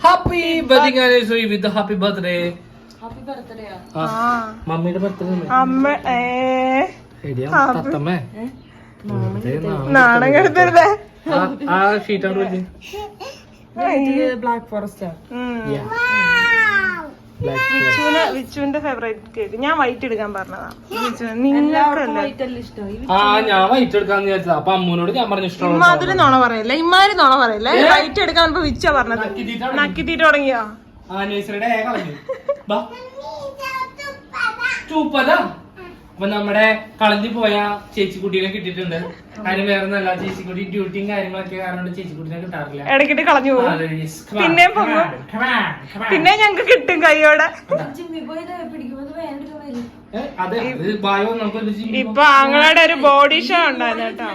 Happy wedding anniversary with happy birthday മമ്മിയുടെ birthday തത്തമ്മേ. നാണം കെടുത്തരുതേ ആ- ആ ഷീറ്റ് അവിടെ വെച്ച്. ബ്ലാക്ക് ഫോറസ്റ്റ് ബ്ലാക്ക് വിച്ചുവിന് വിച്ചുവിന്റെ ഫേവറേറ്റ് കേക്ക് ഞാൻ വൈറ്റ് എടുക്കാൻ പറഞ്ഞതാ. നിങ്ങൾക്കല്ലേ? ആ ഞാൻ വൈറ്റ് എടുക്കാന്ന് വിചാരിച്ചത്. അപ്പൊ അമ്മൂനോട് ഞാൻ പറഞ്ഞു ഇഷ്ടമുള്ള ഇമ്മാതിരി നോണ പറയല്ലേ? ഇമ്മാര് നോണ പറയല്ലേ? വൈറ്റ് എടുക്കാൻ വിച്ചാ വിച്ച പറഞ്ഞത്. നക്കിത്തീറ്റ് തുടങ്ങിയോ? ആനിവേഴ്സറിയുടെ കളഞ്ഞു. ബാ. ചൂപ്പതാ അപ്പൊ നമ്മുടെ കളഞ്ഞു പോയ ചേച്ചി ചേച്ചിക്കുട്ടീനെ കിട്ടിയിട്ടുണ്ട്. അതിന് വേറെ നല്ല ചേച്ചിക്കുട്ടി ഡ്യൂട്ടിയും കാര്യങ്ങളൊക്കെ കാരണം ചേച്ചി ചേച്ചിക്കുട്ടീനെ കിട്ടാറില്ല. ഇടയ്ക്കിട്ട് കളഞ്ഞു on. പിന്നെ ഞങ്ങക്ക് കിട്ടും കൈയോടെ ഏ, അതെ അത് ബായോ നമുക്ക് ഒരു ജിമ്മി ഇപ്പൊ ആങ്ങളുടെ ഒരു ബോഡി ഷോ ഉണ്ടായിരുന്നു കേട്ടോ.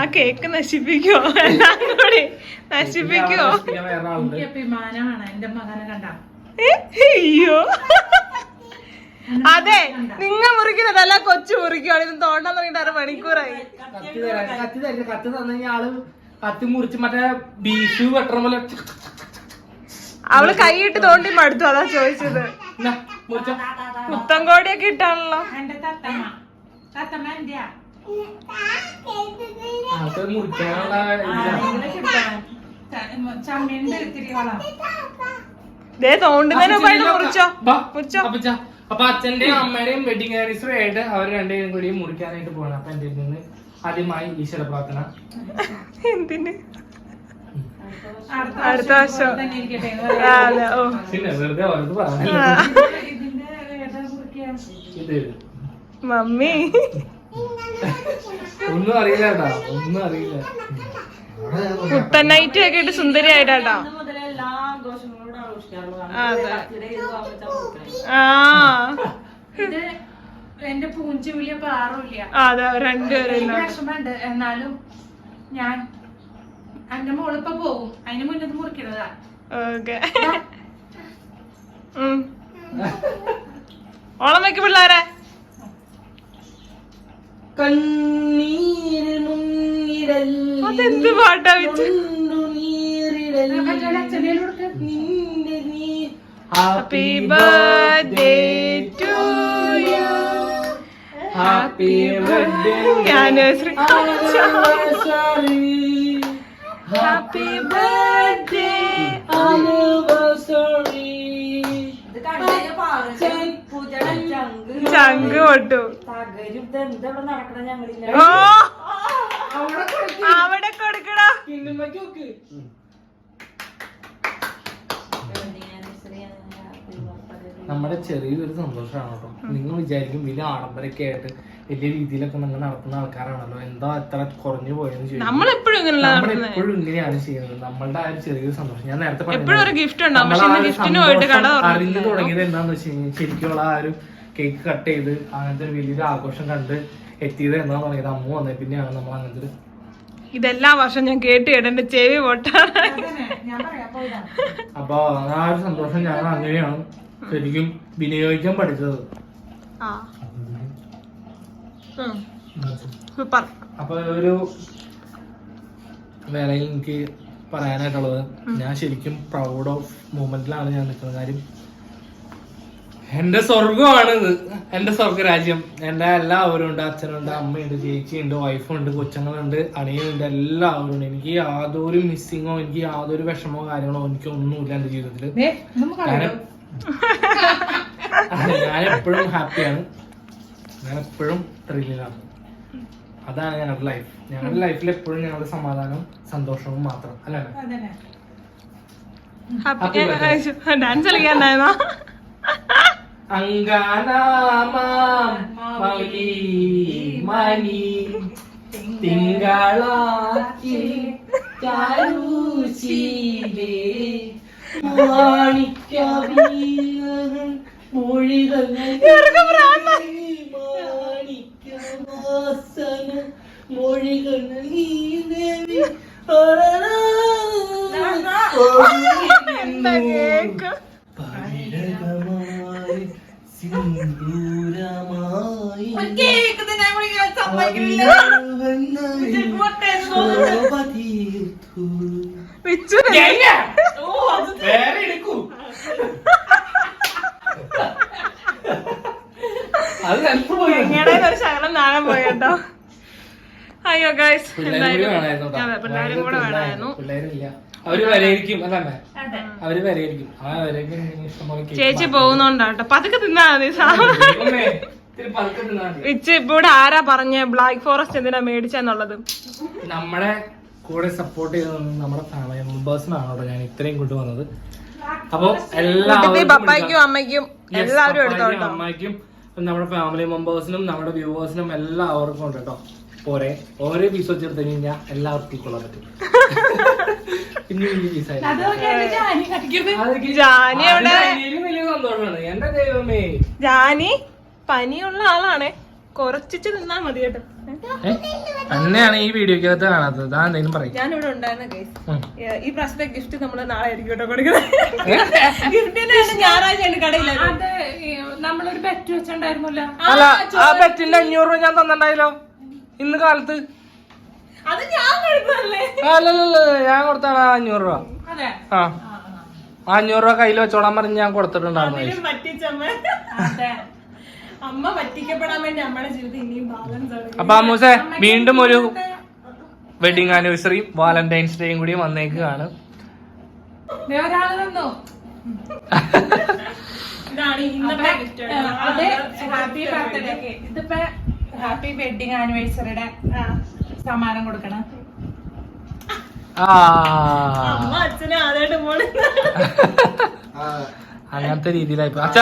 ആ കേക്ക് നശിപ്പിക്കോ? എല്ലാം കൂടി നശിപ്പിക്കോ? പിന്നെ അഭിമാനമാണ്. എന്റെ മകനെ കണ്ട. അയ്യോ. അതെ നിങ്ങ മുറിക്കുന്നതല്ല കൊച്ചു മുറിക്കുവാണ്. ഇത് തോണ്ടാൻ തുടങ്ങിട്ട് അര മണിക്കൂറായി. കത്തി തരാൻ കത്തി തരില്ല കത്തി തന്നു ആൾ കത്തി മുറിച്ച് മറ്റേ ബീഫ് വെട്ടണ പോലെ അവൾ കൈയിട്ട് തോണ്ടി മടുത്തു അതാ ചോദിച്ചത്. പുത്തൻകോടിയൊക്കെ ഇട്ടാണല്ലോ. എന്റെ തത്തമ്മ. തത്തമ്മ എന്റെയാ ആൾക്ക് മുറിക്കാനുള്ള. ചമ്മീന്റെ ഇത്തിരി വളാം. അപ്പൊ അച്ഛന്റെയും അമ്മയുടെയും വെഡിങ് ആനിവേഴ്സറി ആയിട്ട് അവർ രണ്ടുപേരും കൂടി മുറിക്കാനായിട്ട് പോകണം അപ്പൊ എന്റെ നിന്ന് ആദ്യമായി ഈശ്വര പ്രാർത്ഥന. എന്തിന്? അടുത്ത വർഷം. അതെ പിന്നെ വെറുതെ കുറിക്കാൻ മമ്മി. ഒന്നും അറിയില്ല കേട്ടാ ഒന്നും അറിയില്ല. നൈറ്റ് ഒക്കെ ഇട്ട് സുന്ദരിയായിട്ടാട്ടോ എന്റെ പൂഞ്ചി വലിയ പാറുമില്ല അതെ രണ്ടുപേരും വിഷമമുണ്ട്. എന്നാലും ഞാൻ എന്റെ മോളിപ്പോ പോകും. അതിന് മുന്നത്ത് മുറിക്കണതാ. ഓക്കെ. ഓളം വെക്ക് പിള്ളേരെ. കണ്ണീരിൽ മുന്നിടൽ അതെന്ത് പാട്ടാ വെച്ച് നിന്റെ നീ happy birthday to you happy birthday anniversary happy birthday anniversary ഇത് കണ്ടു പൂജയുടെ ചങ്ക് പൊട്ടു. ഓ. അവിടെ കൊടുക്കടാ. നമ്മുടെ ചെറിയൊരു സന്തോഷമാണ് കേട്ടോ. നിങ്ങൾ വിചാരിക്കും വലിയ ആഡംബരൊക്കെ ആയിട്ട് വലിയ രീതിയിലൊക്കെ നിങ്ങൾ നടത്തുന്ന ആൾക്കാരാണല്ലോ. എന്താ എത്ര കുറഞ്ഞു പോയെന്ന് ചോദിക്കും. നമ്മളെപ്പോഴും ഇങ്ങനെയുള്ള നമ്മൾ നടത്തുന്നത് എപ്പോഴും ഇങ്ങനെയാണ് ചെയ്യുന്നത്. നമ്മളുടെ ആ ഒരു ചെറിയൊരു സന്തോഷം. ഞാൻ നേരത്തെ അറിഞ്ഞു തുടങ്ങിയത് എന്താന്ന് വെച്ച് കഴിഞ്ഞാൽ ശരിക്കുള്ള ആ ഒരു കേക്ക് കട്ട് ചെയ്ത് അങ്ങനത്തെ ഒരു വലിയൊരു ആഘോഷം കണ്ട് എത്തിയത് എന്നാ പറയുന്നത് അമ്മ വന്നേ. പിന്നെയാണ് നമ്മൾ അങ്ങനത്തെ ഒരു ഇതെല്ലാ വർഷം ഞാൻ കേട്ട് കേട്ടെ ചെവി പൊട്ടാണ് ഞാൻ പറയാം. പോയതാ അപ്പൊ ആ ഒരു സന്തോഷം ഞാൻ അങ്ങനെയാണ് ശരിക്കും വിനിയോഗിക്കാൻ പഠിച്ചത്. ആ. സൂപ്പർ അപ്പൊ ഒരു വേളയിൽ എനിക്ക് പറയാനായിട്ടുള്ളത് ഞാൻ ശരിക്കും പ്രൗഡ് ഓഫ് മൂമെന്റിലാണ് ഞാൻ നിൽക്കുന്ന കാര്യം എന്റെ സ്വർഗമാണ് ഇത്. എന്റെ സ്വർഗരാജ്യം എന്റെ എല്ലാവരും ഉണ്ട് അച്ഛനുണ്ട് അമ്മയുണ്ട് ചേച്ചിയുണ്ട് വൈഫുണ്ട് കൊച്ചങ്ങളുണ്ട് അണിയുണ്ട് എല്ലാവരും ഉണ്ട് എനിക്ക് യാതൊരു മിസ്സിങ്ങോ എനിക്ക് യാതൊരു വിഷമോ കാര്യങ്ങളോ എനിക്ക് ഒന്നുമില്ല എന്റെ ജീവിതത്തിൽ ഞാൻ എപ്പോഴും ഹാപ്പിയാണ് ഞാൻ എപ്പോഴും ത്രില്ലിലാണ് അതാണ് ഞങ്ങളുടെ ലൈഫ് ഞങ്ങളുടെ ലൈഫിൽ എപ്പോഴും ഞങ്ങളുടെ സമാധാനവും സന്തോഷവും മാത്രം. അല്ലേ? ഡാൻസ് കളിക്കാണ്ടായിരുന്നോ അങ്കാനാമാം മൗലി മണി തിങ്കളാക്കി ചാരൂശീലേ മൊഴികൾ ഇവർക്ക് ഭ്രാന്താ. മാണിക്യവാസന മൊഴികൾ നൽകി ദേവി എന്താ കേക്ക് പവിഴകമായി സിന്ദൂരമായി കേക്ക് തിന്നാൻ വിളിക്കാൻ സമ്മതിക്കുന്നില്ല. ശോഭതീർത്തു. വിച്ചു ഓ, അത് വേറെ എടുക്കൂ അത് നിലത്ത് പോയി ഞങ്ങളുടെ ഒരു ശകലം നാളെ പോയി കേട്ടോ അയ്യോ ഗൈസ് പിള്ളേരും കൂടി വേണമായിരുന്നു. അവർ വരെയായിരിക്കും അല്ലേ അതെ. അവർ ആ ചേച്ചി. പോകുന്നോണ്ടാട്ടോ പതുക്കെ തിന്നാ മതി. വിച്ച് ഇപ്പൊ ഇവിടെ ആരാ പറഞ്ഞ? ബ്ലാക്ക് ഫോറസ്റ്റ് എന്തിനാ മേടിച്ചെന്നുള്ളത് നമ്മളെ കൂടെ സപ്പോർട്ട് ചെയ്ത് നമ്മുടെ ഫാമിലി മെമ്പേഴ്സിനാണോ കേട്ടോ ഞാൻ ഇത്രയും കൊണ്ടുവന്നത് അപ്പൊ എല്ലാവരും എല്ലാവർക്കും പപ്പായ്ക്കും അമ്മയ്ക്കും എല്ലാവരും എടുത്തോ അമ്മയ്ക്കും നമ്മുടെ ഫാമിലി മെമ്പേഴ്സിനും നമ്മുടെ വ്യൂവേഴ്സിനും എല്ലാവർക്കും ഉണ്ട് കേട്ടോ. പോരെ ഓരോ പീസ് വെച്ചെടുത്ത് കഴിഞ്ഞാൽ എല്ലാവർക്കും കൊള്ളാൻ പറ്റും. പിന്നെ വലിയ എന്റെ ദൈവമേ. ജാനി പനിയുള്ള ആളാണ്. കുറച്ചിട്ട് നിന്നാ മതി കേട്ടോ. തന്നെയാണ് ഈ വീഡിയോക്കകത്ത് കാണാത്തത്. താൻ എന്തെങ്കിലും പറയും. ഞാനിവിടെ ഉണ്ടായിരുന്ന കേസ് ഈ പ്രാവശ്യത്തെ ഗിഫ്റ്റ് നമ്മൾ നാളെ ആയിരിക്കും കേട്ടോ കൊടുക്കുന്നത്. ഞായറാഴ്ച കടയില്ല നമ്മളൊരു ബെറ്റ് വെച്ചിട്ടുണ്ടായിരുന്നല്ലോ. അല്ല ആ ബെറ്റിന്റെ അഞ്ഞൂറ് രൂപ ഞാൻ തന്നിട്ടുണ്ടായല്ലോ. ഇന്ന് കാലത്ത് അത് ഞാൻ അല്ലല്ല ഞാൻ കൊടുത്താണ് ആ അഞ്ഞൂറ് രൂപ. ആ ആ. അഞ്ഞൂറ് രൂപ കയ്യിൽ വെച്ചോളാൻ പറഞ്ഞ് ഞാൻ കൊടുത്തിട്ടുണ്ടായിരുന്നു അമ്മ പറ്റിക്കപ്പെടാൻ വേണ്ടി അമ്മയുടെ ജീവിതം ഇനിയും ബാലൻസ് ആണ്. അപ്പൊ അമ്മൂസെ വീണ്ടും ഒരു വെഡിങ് ആനിവേഴ്സറിയും വാലന്റൈൻസ് ഡേയും കൂടി വന്നേക്കാണ്. ഇതാണ് ഇന്നത്തെ ഹാപ്പി ബർത്ത്ഡേ ഇതിപ്പോ ഹാപ്പി വെഡിങ് ആനിവേഴ്സറിയുടെ സമ്മാനം കൊടുക്കണം. ആ. അമ്മ അച്ഛനെ ആദ്യമായിട്ട് പോണ. അങ്ങനത്തെ രീതിയിലായി അച്ഛ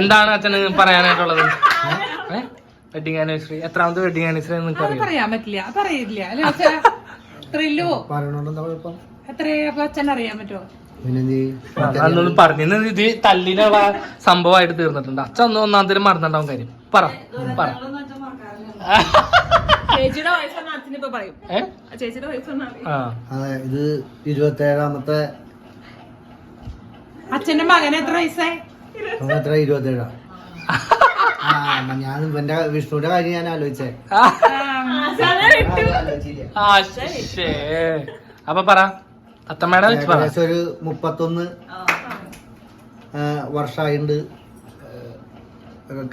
എന്താണ് അച്ഛന് പറയാനായിട്ടുള്ളത്? വെഡിങ് ആനിവേഴ്സറി എത്രാമത്തെ വെഡിങ് ആനിവേഴ്സറി നിങ്ങൾക്ക് പറയാൻ പറ്റില്ല. പറയില്ല അല്ലെ ത്രില്ലോ. എത്രയാ അച്ഛൻ അറിയാൻ പറ്റുമോ അന്നൊന്നും പറഞ്ഞു. ഇത് തല്ലിനുള്ള സംഭവമായിട്ട് തീർന്നിട്ടുണ്ട്. അച്ഛൻ ഒന്നും ഒന്നാം തരം മറന്നിട്ടുണ്ടാവും കാര്യം. പറ പറ. ചേച്ചിയുടെ പറയും. ചേച്ചിയുടെ അതെ ഇത് ഇരുപത്തേഴാമത്തെ അച്ഛന്റെ മകന് എത്ര വയസ്സായി? എത്ര? ഇരുപത്തേഴാ. ആ ഞാൻ എന്റെ വിഷ്ണുവിന്റെ കാര്യം ഞാൻ ആലോചിച്ചേ. അപ്പൊ പറ. അത്തമ്മയുടെ ഏകദേശം ഒരു മുപ്പത്തൊന്ന് ആ,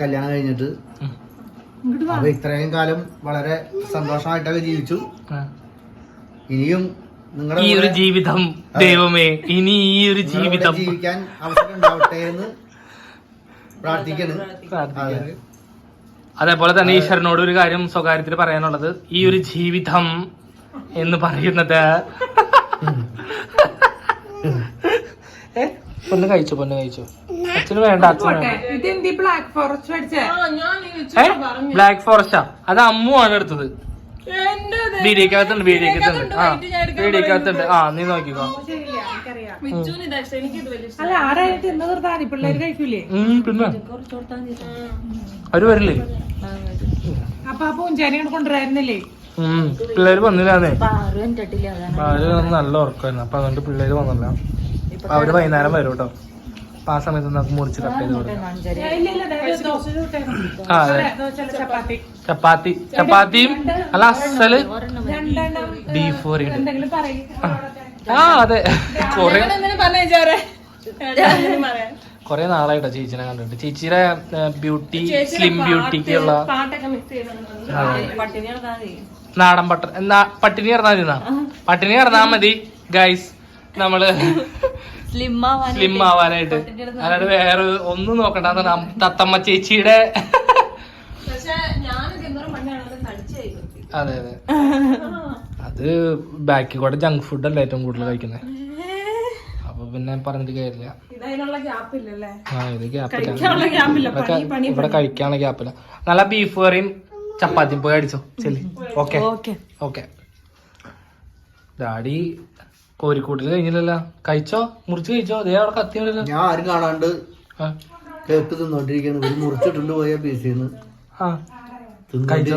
കല്യാണം കഴിഞ്ഞിട്ട്. അപ്പൊ ഇത്രയും കാലം വളരെ സന്തോഷമായിട്ടൊക്കെ ജീവിച്ചു. ഇനിയും നിങ്ങളുടെ ഈ ഒരു ജീവിതം ദൈവമേ ഇനി ഈ ഒരു ജീവിതം. ജീവിക്കാൻ അവസരം ഉണ്ടാവട്ടെ എന്ന് പ്രാർത്ഥിക്കുന്നു. അതേപോലെ തന്നെ ഈശ്വരനോട് ഒരു കാര്യം സ്വകാര്യത്തിൽ പറയാനുള്ളത്. ഈ ഒരു ജീവിതം എന്ന് പറയുന്നത് ഒന്ന് പൊന്ന് കഴിച്ചു പൊന്ന് കഴിച്ചു? അച്ഛന് വേണ്ട അച്ഛന് വേണ്ട. ബ്ലാക്ക് ഫോറസ്റ്റ് പഠിച്ചേ? ഞാൻ ഏ? ബ്ലാക്ക് ഫോറസ്റ്റാ അത് അമ്മു ആണ് എടുത്തത് ആ ആ നീ നോക്കിക്കോ. പിന്നെ. അവർ വരില്ലേ? അപ്പൊ ആ കൊണ്ടുവരായിരുന്നില്ലേ? പിള്ളേര് വന്നില്ലാന്നേ. നല്ല ഉറക്കായിരുന്നു അപ്പൊ അതുകൊണ്ട് പിള്ളേര് വന്നില്ല. അവർ വൈകുന്നേരം വരും കേട്ടോ. ആ സമയത്ത് നമുക്ക് മുറിച്ച് കട്ട് ചെയ്ത് കൊടുക്കാം. ചപ്പാത്തി ചപ്പാത്തി. ചപ്പാത്തിയും അല്ല അസൽ ബീഫ് കറി ആ അതെ. കൊറേ കൊറേ നാളായിട്ടോ ചേച്ചിനെ കണ്ടിട്ട്. ചേച്ചിയുടെ ബ്യൂട്ടി സ്ലിം ബ്യൂട്ടിക്കുള്ള. നാടൻ പട്ട പട്ടിണി കിടന്നാ മതി? പട്ടിണി കിടന്നാ മതി ഗൈസ് നമ്മൾ സ്ലിം ആവാനായിട്ട് അല്ലാണ്ട് വേറെ ഒന്നും നോക്കണ്ട തത്തമ്മ ചേച്ചിയുടെ അതെ അതെ അത്. ബാക്കി കൂടെ ജങ്ക് ഫുഡ് അല്ല ഏറ്റവും കൂടുതൽ കഴിക്കുന്നത്. അപ്പൊ പിന്നെ പറഞ്ഞിട്ട് കാര്യമില്ല. ഇതതിനുള്ള ഗ്യാപ്പ് ഇല്ലല്ലേ? ആ ഇത് ഗ്യാപ്പില്ല ഇവിടെ കഴിക്കാനുള്ള ഗ്യാപ്പില്ല നല്ല ബീഫ് കറിയും ചപ്പാത്തിയും. പോയി അടിച്ചോ. ചെല്ലി. ഓക്കെ ഓക്കെ ഓക്കെ ഡാഡി കോരിക്കൂട്ടിൽ കഴിഞ്ഞില്ലല്ലോ. കഴിച്ചോ? മുറിച്ച് കഴിച്ചോ? അതേ അവിടെ കത്തിയല്ലോ ഞാൻ ആരും കാണാണ്ട് കേക്ക് തിന്നോണ്ടിരിക്കാണ്. ഒരു മുറിച്ചിട്ടുണ്ട് പോയ പീസിന്ന്. ആ. കഴിച്ചോ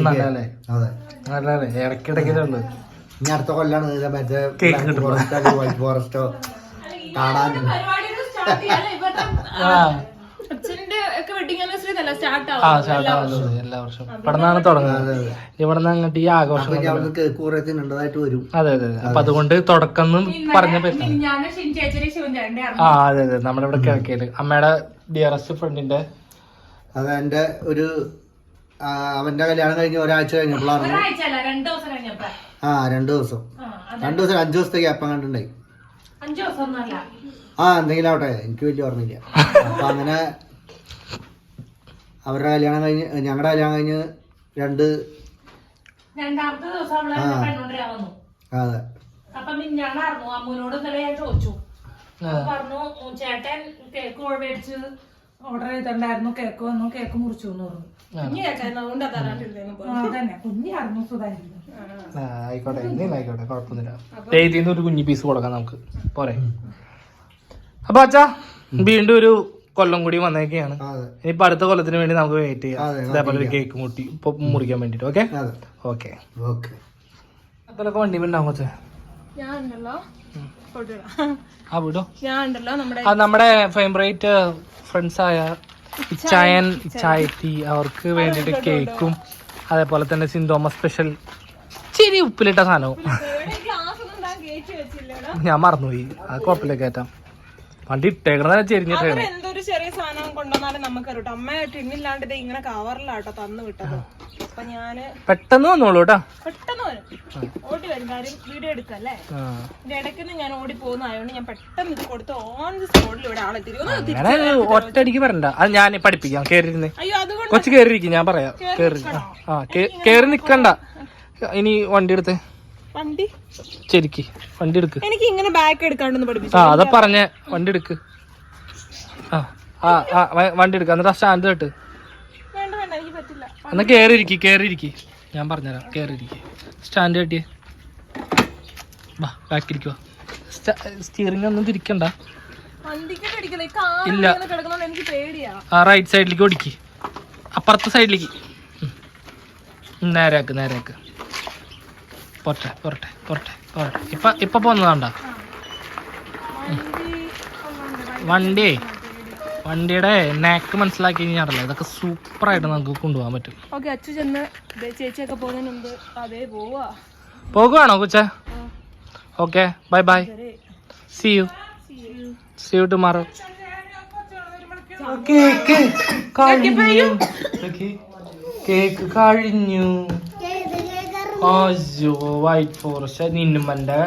ഇനി അടുത്ത കൊല്ലാണ്. മറ്റേ. ഫോറസ്റ്റോ കാണാൻ ആ. വെഡിങ് സ്റ്റാർട്ട് ആ എല്ലാ വർഷവും. ഇവിടെ നിന്നാണ് തുടങ്ങുന്നത്. ഇവിടെ നിന്ന് അങ്ങോട്ട് ഈ ആഘോഷം അപ്പൊ ഞാൻ അവിടുന്ന് കേക്ക് കുറെ തിന്നേണ്ടതായിട്ട് വരും. അതെ അതെ അതെ. അപ്പൊ അതുകൊണ്ട് തുടക്കം പറഞ്ഞ ആ അതെ അതെ. നമ്മുടെ ഇവിടെ കിഴക്കേൽ. അമ്മയുടെ ഡിയറസ്റ്റ് ഫ്രണ്ടിന്റെ അത് എന്റെ ഒരു അവന്റെ കല്യാണം കഴിഞ്ഞ് ഒരാഴ്ച കഴിഞ്ഞപ്പോഴാണ്. ആ രണ്ടു ദിവസം. ആ, രണ്ടു ദിവസം അഞ്ചു ദിവസത്തെ അപ്പം കണ്ടിട്ടുണ്ടായി ദിവസം ഒന്നല്ല ആ എന്തെങ്കിലും ആവട്ടെ. എനിക്ക് വലിയ ഓർമ്മയില്ല. അപ്പൊ അങ്ങനെ അവരുടെ കല്യാണം കഴിഞ്ഞ് ഞങ്ങളുടെ കല്യാണം കഴിഞ്ഞ് രണ്ട് രണ്ടാമത്തെ ദിവസം അവളെ ആ. കണ്ടോണ്ടിരാൻ വന്നു. അതെ. അപ്പൊ മിഞ്ഞാണായിരുന്നു അമ്മൂനോട് ഇന്നലെ ഞാൻ ചോദിച്ചു. അപ്പൊ പറഞ്ഞു "ഉം, ചേട്ടൻ കേക്ക് മേടിച്ച് ഓർഡർ ചെയ്തിട്ടുണ്ടായിരുന്നു കേക്ക് വന്നു കേക്ക് മുറിച്ചു എന്ന് പറഞ്ഞു. കുഞ്ഞായിരുന്നു ആ, ആയിക്കോട്ടെ. എന്തെങ്കിലും ആയിക്കോട്ടെ കുഴപ്പമൊന്നുമില്ല. ഒരു കുഞ്ഞി പീസ് കൊടുക്കാം നമുക്ക്. പോരെ. അപ്പൊ അച്ഛാ വീണ്ടും ഒരു കൊല്ലം കൂടി വന്നേക്കാണ് അതെ. ഇനിയിപ്പോ അടുത്ത കൊല്ലത്തിന് വേണ്ടി നമുക്ക് വെയിറ്റ് ചെയ്യാം. അതേപോലെ ഇതേപോലെ ഒരു കേക്ക് മുട്ടി ഇപ്പൊ മുറിക്കാൻ വേണ്ടിട്ട് ഓക്കെ അത്രയൊക്കെ ഓക്കെ ഓക്കെ അതിലൊക്കെ വണ്ടി ഉണ്ടാവും കൊച്ചേ. ഞാൻ ഉണ്ടല്ലോ. ആ വിടോ. ഞാൻ ഉണ്ടല്ലോ നമ്മുടെ ഫേവറേറ്റ് ഫ്രണ്ട്സ് ആയ ചായൻ ചായത്തി അവർക്ക് വേണ്ടിട്ട് കേക്കും അതേപോലെ തന്നെ സിന്തോമ സ്പെഷ്യൽ ചിരി ഉപ്പിലിട്ട സാധനവും. ഞാൻ മറന്നുപോയി. അത് കുഴപ്പമില്ല കയറ്റാം വണ്ടി ഇട്ടേക്കണ ചെരിഞ്ഞിട്ടേക്കണേ എന്തൊരു ചെറിയ സാധനം കൊണ്ടുവന്നാലും നമുക്ക് അറിയട്ടോ അമ്മ ടിന്നില്ലാണ്ട് ഇങ്ങനെ കവറിലാട്ടോ തന്നു വിട്ടത്. അപ്പൊ ഞാൻ പെട്ടെന്ന് വന്നോളൂ കേട്ടോ. പെട്ടെന്ന് വരും. ഓടി വരും. കാര്യം വീഡിയോ എടുക്കല്ലേ. ഇതിന്റെ ഇടയ്ക്ക് ഞാൻ ഓടി പോകുന്നതായോണ്ട് ഞാൻ പെട്ടെന്ന് ഇത് കൊടുത്ത് ഓൺ ദി സ്പോട്ടിൽ ഇവിടെ ആളെ തിരികെ ഒറ്റടിക്ക് വരണ്ട. അത് ഞാൻ പഠിപ്പിക്കാം. കേറിയിരുന്നേ. കൊച്ചു കേറിയിരിക്കും. ഞാൻ പറയാം. കേറി ആ കേറി നിക്കണ്ട. ഇനി വണ്ടി എടുത്ത്. വണ്ടി? ശരിക്ക് വണ്ടി എടുക്ക്. എനിക്ക് ഇങ്ങനെ ബാക്ക് എടുക്കാണ്ടൊന്ന് പഠിപ്പിച്ചു? ആ അതാ പറഞ്ഞ വണ്ടി എടുക്ക്. ആ ആ ആ വണ്ടി എടുക്ക. എന്നിട്ട് ആ സ്റ്റാൻഡ് തട്ട് വേണ്ട വേണ്ട എനിക്ക് പറ്റില്ല. എന്നാ കേറിയിരിക്കി കേറിയിരിക്കി. ഞാൻ പറഞ്ഞുതരാം കേറിയിരിക്കി. സ്റ്റാൻഡ് കെട്ടിയേ. വാ ബാക്കിരിക്കുക സ്റ്റിയറിംഗ് ഒന്നും തിരിക്കണ്ട. ഇല്ല. ആ റൈറ്റ് സൈഡിലേക്ക് ഓടിക്ക്. അപ്പുറത്തെ സൈഡിലേക്ക് നേരെയാക്ക് ഉം, പോട്ടെ പോരട്ടെ പോരട്ടെ പോരട്ടെ. ഇപ്പൊ ഇപ്പൊ പോന്നതാണ്ട? വണ്ടി. വണ്ടിയുടെ നാക്ക് മനസ്സിലാക്കി കഴിഞ്ഞാണല്ലോ ഇതൊക്കെ സൂപ്പറായിട്ട് നമുക്ക് കൊണ്ടുപോകാൻ പറ്റും. ഓക്കെ അച്ചു ചെന്ന് ദേ ചേച്ചിയൊക്കെ പോകുന്നതിന് മുമ്പ് അതേ പോവാ. പോകുവാണോ കൊച്ച? Okay bye bye. See you see you tomorrow cake കഴിഞ്ഞു. കേക്ക് കഴിഞ്ഞു. അയ്യോ വൈറ്റ് ഫോറസ്റ്റ് നിന്നുമ്മന്റെ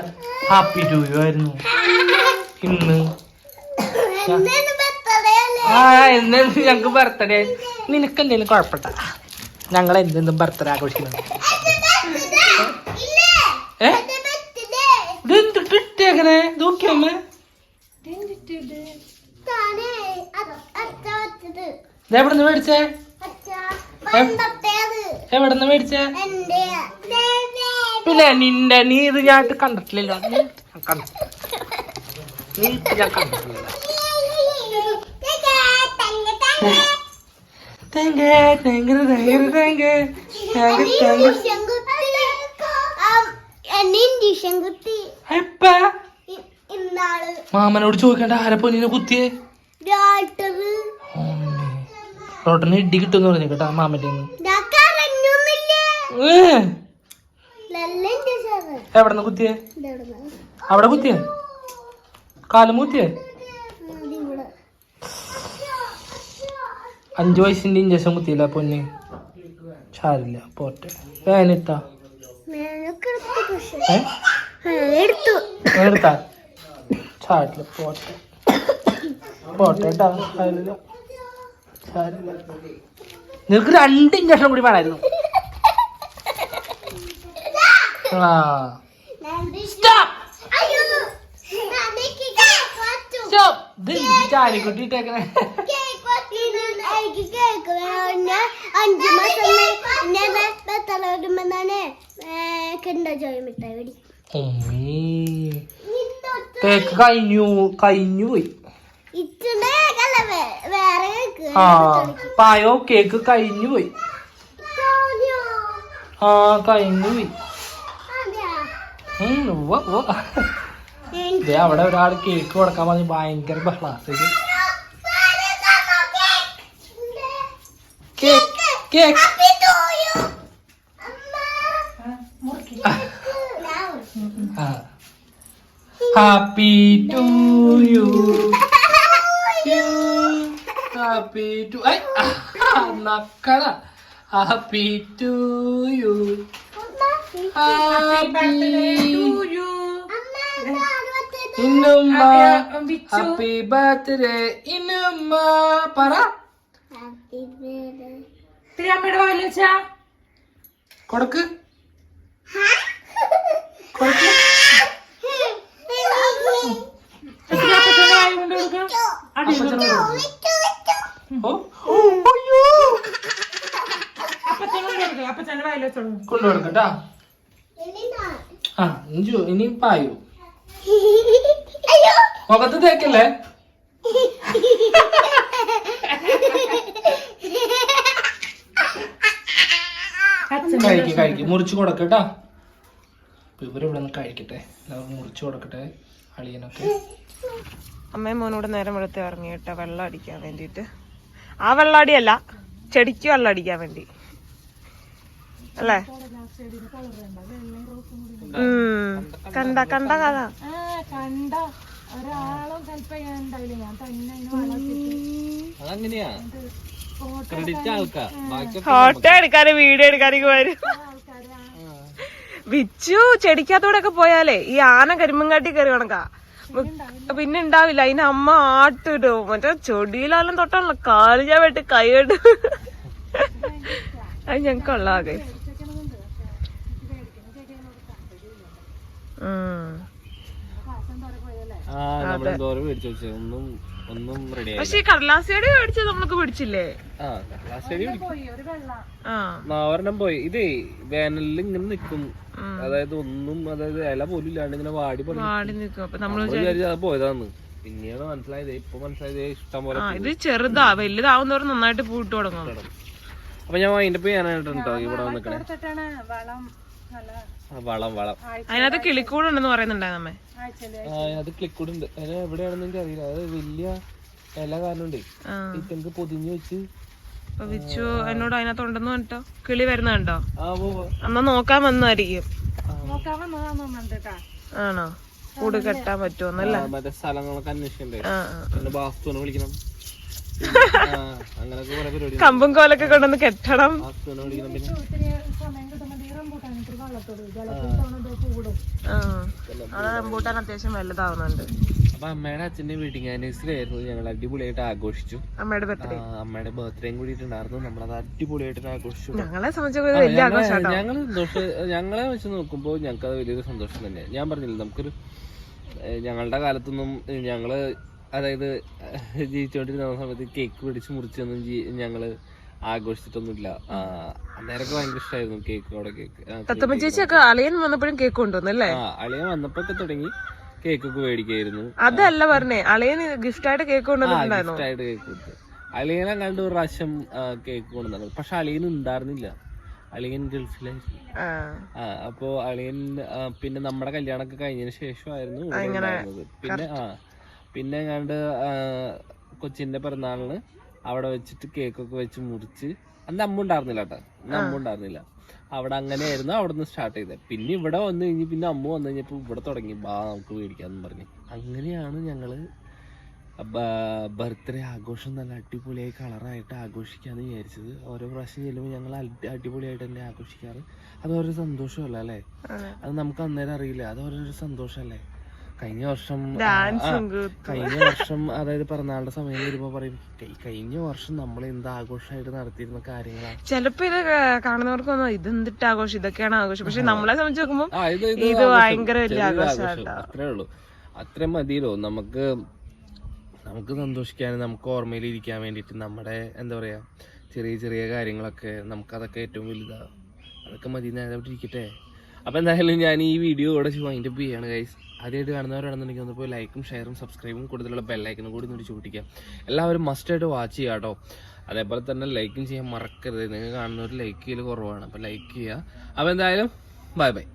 ഹാപ്പി ടു യു ആയിരുന്നു. ഇന്ന്. ആ എന്ന് ഞങ്ങക്ക് ബർത്ത്ഡേ നിനക്ക് എന്തെങ്കിലും കുഴപ്പമില്ല ഞങ്ങൾ എന്തെന്നും ബർത്ത്ഡേ ആഘോഷിക്കുന്നത് ഏ? ഇതെന്ത് നോക്കിയമ്മേ നിന്ന് മേടിച്ചേ? എവിടുന്ന് മേടിച്ച? പിന്നെ നിന്റെ നീ ഇത് ഞാൻ കണ്ടിട്ടില്ലല്ലോ. നീ ഞാൻ thank thank thank thank thank മാമനോട് ചോദിക്കണ്ട ആരെ നിന്നെ കുത്തിയേ? ഡോക്ടർ റോട്ടന് ഇടി കിട്ടുമെന്ന് പറഞ്ഞു കേട്ടോ ലല്ലന്റെ സാറ് എവിടെന്ന് കുത്തിയേ? അവിടെ കുത്തിയേ? കാലം കുത്തിയേ? അഞ്ചു വയസ്സിന്റെ ഇഞ്ചക്ഷൻ കുത്തിയില്ല പൊന്ന്. ചാരില്ല പോട്ടെ. വേനെത്താ എടുത്തു? ചാരില്ല പോട്ടെ. പോട്ടെ കേട്ടാ ചാരില്ല. നിനക്ക് രണ്ട് ഇഞ്ചക്ഷൻ കൂടി വേണമായിരുന്നു. മാസം കഴിഞ്ഞു കഴിഞ്ഞു പോയി ആ പായോ കേക്ക് കഴിഞ്ഞു പോയി? ആ കഴിഞ്ഞു പോയി. അവിടെ ഒരാൾ കേക്ക് കൊടുക്കാൻ പറഞ്ഞ്. ഭയങ്കര തന്നോ? Cake? Cake. Happy to you. Happy to I നക്കട happy to you happy ഇന്നുമ്മ ഹാപ്പി ബർത്ത്ഡേ ഇന്നുമ്മ. പറ. അമ്മയുടെ വായിൽ വെച്ചാ. കൊടുക്ക്. കൊടുക്ക. അപ്പച്ചനെ കൊടുക്ക്. ഓ? ഓ, അയ്യോ. അപ്പച്ചനെ കൊണ്ട് കൊടുക്ക അപ്പച്ചന്റെ വായിൽ വെച്ചോളൂ. കൊണ്ടു കൊടുക്കട്ടാ ആ ഇഞ്ചു ഇനി പായു. അയ്യോ. മുഖത്ത് തേക്കല്ലേ? കഴിക്കും കഴിക്കും. മുറിച്ച് കൊടുക്കട്ടാ ഇവരിവിടെ നിന്ന് കഴിക്കട്ടെ. മുറിച്ചു മുറിച്ച് കൊടുക്കട്ടെ അളിയനൊക്കെ. അമ്മയും മോനൂടെ നേരം വെളുത്ത് ഇറങ്ങി കേട്ടോ വെള്ളം അടിക്കാൻ വേണ്ടിയിട്ട്. ആ വെള്ളം അടിയല്ല ചെടിക്ക് വെള്ളം അടിക്കാൻ വേണ്ടി. അല്ലേ? കണ്ട കണ്ട കഥ. കണ്ട. ഒരാളും ഹെൽപ്പ് ചെയ്യാനുണ്ടാവില്ല. ഞാൻ തന്നെ ഫോട്ടോ എടുക്കാനും വീഡിയോ എടുക്കാനൊക്കെ വരും. വിച്ചു ചെടിക്കകത്തൂടെ ഒക്കെ പോയാലേ ഈ ആന കരിമ്പങ്കാട്ടി കയറി കണക്കാ പിന്നെ ഉണ്ടാവില്ല അതിന് അമ്മ ആട്ടിടും. മറ്റേ ചെടിയിലെല്ലാം തൊട്ടാണല്ലോ കാൽ ഞാൻ വെട്ടി കൈയിട്ട്. അത് ഞങ്ങക്ക് ഉള്ളതാകെ ആ നമ്മൾ എന്തോരം മേടിച്ചു ഒന്നും ഒന്നും റെഡി ആയി പക്ഷെ കടലാസിയുടെ മേടിച്ചത് നമ്മൾക്ക് പിടിച്ചില്ലേ? ആ ഒരു ആ ആ, ഒരെണ്ണം പോയി. ഇതേ വേനലിൽ ഇങ്ങനെ നിക്കും അതായത് ഒന്നും അതായത് ഇല പോലും ഇല്ലാണ്ട് ഇങ്ങനെ വാടി വാടി നിക്കും. അപ്പോൾ നമ്മൾ വിചാരിച്ചത് അത് പോയതാന്ന്. പിന്നീട് മനസ്സിലായത് ഇപ്പൊ മനസ്സിലായത് ഇഷ്ടം പോലെ ഇത് ചെറുതാ. വലുതാവുന്നവർ നന്നായിട്ട് പൂട്ട് തുടങ്ങും. അപ്പൊ ഞാൻ വൈൻഡ് അപ്പ് ചെയ്യാനായിട്ടുണ്ടോ ഇവിടെ വന്നിക്കണേ. വളം വളം വളം. അതിനകത്ത് കിളിക്കൂടുണ്ടെന്ന് പറയുന്നുണ്ടായിരുന്നു നമ്മെ ആ അത് ക്ലിക്കൂഡ് ഉണ്ട് അത് എവിടെയാണെന്ന് എനിക്ക് അറിയില്ല. അത് വലിയ ഇല കാരണമുണ്ടേ പൊതിഞ്ഞു വെച്ച് വിച്ചു എന്നോട് അതിനകത്ത് ഉണ്ടെന്ന് പറഞ്ഞിട്ടോ? കിളി വരുന്ന കണ്ടോ? ആ. അന്നാ നോക്കാൻ വന്നായിരിക്കും ആണോ? കൂട് കെട്ടാൻ പറ്റുമോന്നല്ലേ മറ്റേ സ്ഥലങ്ങളൊക്കെ അന്വേഷിക്കണ്ടേ. ബാസ്തുവിനെ വിളിക്കണം ആ, അങ്ങനൊക്കെ കുറെ പരിപാടി കമ്പും കോലൊക്കെ കൊണ്ടുവന്ന് കെട്ടണം. റംബൂട്ടാൻ കൂടും അത്യാവശ്യം വലുതാവുന്നുണ്ട്. അപ്പൊ അമ്മയുടെ അച്ഛന്റെ വെഡിങ് ആനിവേഴ്സറി ആയിരുന്നു. ഞങ്ങൾ അടിപൊളിയായിട്ട് ആഘോഷിച്ചു. അമ്മയുടെ ബർത്ത്ഡേ അമ്മയുടെ ബർത്ത്ഡേയും നമ്മളത് അടിപൊളിയായിട്ട് ആഘോഷിച്ചു ഞങ്ങളെ സംബന്ധിച്ച് ഞങ്ങൾ സന്തോഷം ഞങ്ങളെ വെച്ച് നോക്കുമ്പോൾ ഞങ്ങൾക്ക് അത് വലിയൊരു സന്തോഷം തന്നെ. ഞാൻ പറഞ്ഞില്ല നമുക്കൊരു ഞങ്ങളുടെ കാലത്തൊന്നും ഞങ്ങൾ അതായത് ജീവിച്ചുകൊണ്ടിരുന്ന സമയത്ത് കേക്ക് പിടിച്ച് മുറിച്ചൊന്നും ഞങ്ങൾ ഞങ്ങൾ ആഘോഷിച്ചിട്ടൊന്നുമില്ല. അന്നേരമൊക്കെ ഭയങ്കര ഇഷ്ടമായിരുന്നു കേക്ക് അവിടെ കേക്ക് തത്തമ്മ ചേച്ചിയൊക്കെ അളിയൻ വന്നപ്പോഴും കേക്ക് കൊണ്ടുവന്നല്ലേ? അളിയൻ വന്നപ്പോ തുടങ്ങി കേക്കൊക്കെ മേടിക്കായിരുന്നു. അതല്ല പറഞ്ഞേ അളിയൻ ഗിഫ്റ്റ് ആയിട്ട് കേക്ക് കൊണ്ടുവന്നിട്ടുണ്ടായിരുന്നു ആയിട്ട് കേക്ക് കൊടുത്തു. അളിയനെ കണ്ട് ഒരു പ്രാവശ്യം കേക്ക് കൊണ്ടുവന്നു. പക്ഷെ അളിയൻ ഉണ്ടായിരുന്നില്ല. അളിയൻ ഗൾഫിലായിരുന്നു. അപ്പോ അളിയൻ പിന്നെ നമ്മുടെ കല്യാണമൊക്കെ കഴിഞ്ഞതിന് ശേഷമായിരുന്നു പിന്നെ ആ പിന്നെ കണ്ട് കൊച്ചിന്റെ പിറന്നാളിന് അവിടെ വെച്ചിട്ട് കേക്കൊക്കെ വെച്ച് മുറിച്ച്. അന്ന് അമ്മ ഉണ്ടായിരുന്നില്ല കേട്ടോ. അന്ന് അമ്മ ഉണ്ടായിരുന്നില്ല. അവിടെ അങ്ങനെയായിരുന്നു അവിടെ നിന്ന് സ്റ്റാർട്ട് ചെയ്തത്. പിന്നെ ഇവിടെ വന്നു കഴിഞ്ഞ് പിന്നെ അമ്മ വന്നു കഴിഞ്ഞപ്പോ ഇവിടെ തുടങ്ങി. ബാ നമുക്ക് മേടിക്കാന്ന് പറഞ്ഞ്. അങ്ങനെയാണ് ഞങ്ങൾ ബർത്ത്ഡേ ആഘോഷം നല്ല അടിപൊളിയായി കളറായിട്ട് ആഘോഷിക്കാന്ന് വിചാരിച്ചത്. ഓരോ പ്രാവശ്യം ചെല്ലുമ്പോൾ ഞങ്ങൾ അടി- അടിപൊളിയായിട്ട് തന്നെ ആഘോഷിക്കാറ്. അത് ഓരോ സന്തോഷമല്ല അല്ലേ? അത് നമുക്ക് അന്നേരം അറിയില്ല. അത് ഓരോ സന്തോഷമല്ലേ? കഴിഞ്ഞ വർഷം കഴിഞ്ഞ വർഷം അതായത് പിറന്നാളുടെ സമയം വരുമ്പോ പറയും "കൈ- കഴിഞ്ഞ വർഷം നമ്മൾ എന്ത് ആഘോഷമായിട്ട് നടത്തിയിരുന്ന കാര്യങ്ങളാണ് ചിലപ്പോ ഇത് കാണുന്നവർക്കൊന്നും ഇത് എന്തിട്ട് ആഘോഷം? ഇതൊക്കെയാണ് ആഘോഷം. പക്ഷെ നമ്മളെ സംബന്ധിച്ച് നോക്കുമ്പോ ഇത് ഭയങ്കര വലിയ ആഘോഷം. അത്രേ ഉള്ളൂ. അത്ര മതിയല്ലോ. നമുക്ക് നമുക്ക് സന്തോഷിക്കാനും നമുക്ക് ഓർമ്മയിൽ ഇരിക്കാൻ വേണ്ടിയിട്ട് നമ്മുടെ എന്താ പറയാ ചെറിയ ചെറിയ കാര്യങ്ങളൊക്കെ നമുക്ക് അതൊക്കെ ഏറ്റവും വലുതാണ് അതൊക്കെ മതി നേരെ ഇരിക്കട്ടെ? അപ്പോൾ എന്തായാലും ഞാൻ ഈ വീഡിയോ ഇവിടെ വൈൻഡ് അപ്പ് ചെയ്യാണ് ഗൈസ് ആദ്യമായിട്ട് കാണുന്നവരാണെന്നുണ്ടെങ്കിൽ ഒന്ന് പോയി ലൈക്കും ഷെയറും സബ്സ്ക്രൈബും കൂടുതലുള്ള ബെല്ലൈക്കനും കൂടി ഒന്ന് ചൂട്ടിക്കുക എല്ലാവരും മസ്റ്റായിട്ട് വാച്ച് ചെയ്യുക കേട്ടോ. അതേപോലെ തന്നെ ലൈക്കും ചെയ്യാൻ മറക്കരുത്. നിങ്ങൾ കാണുന്നവർ ലൈക്ക് ചെയ്യൽ കുറവാണ്. അപ്പോൾ ലൈക്ക് ചെയ്യുക. അപ്പോൾ എന്തായാലും ബൈ ബൈ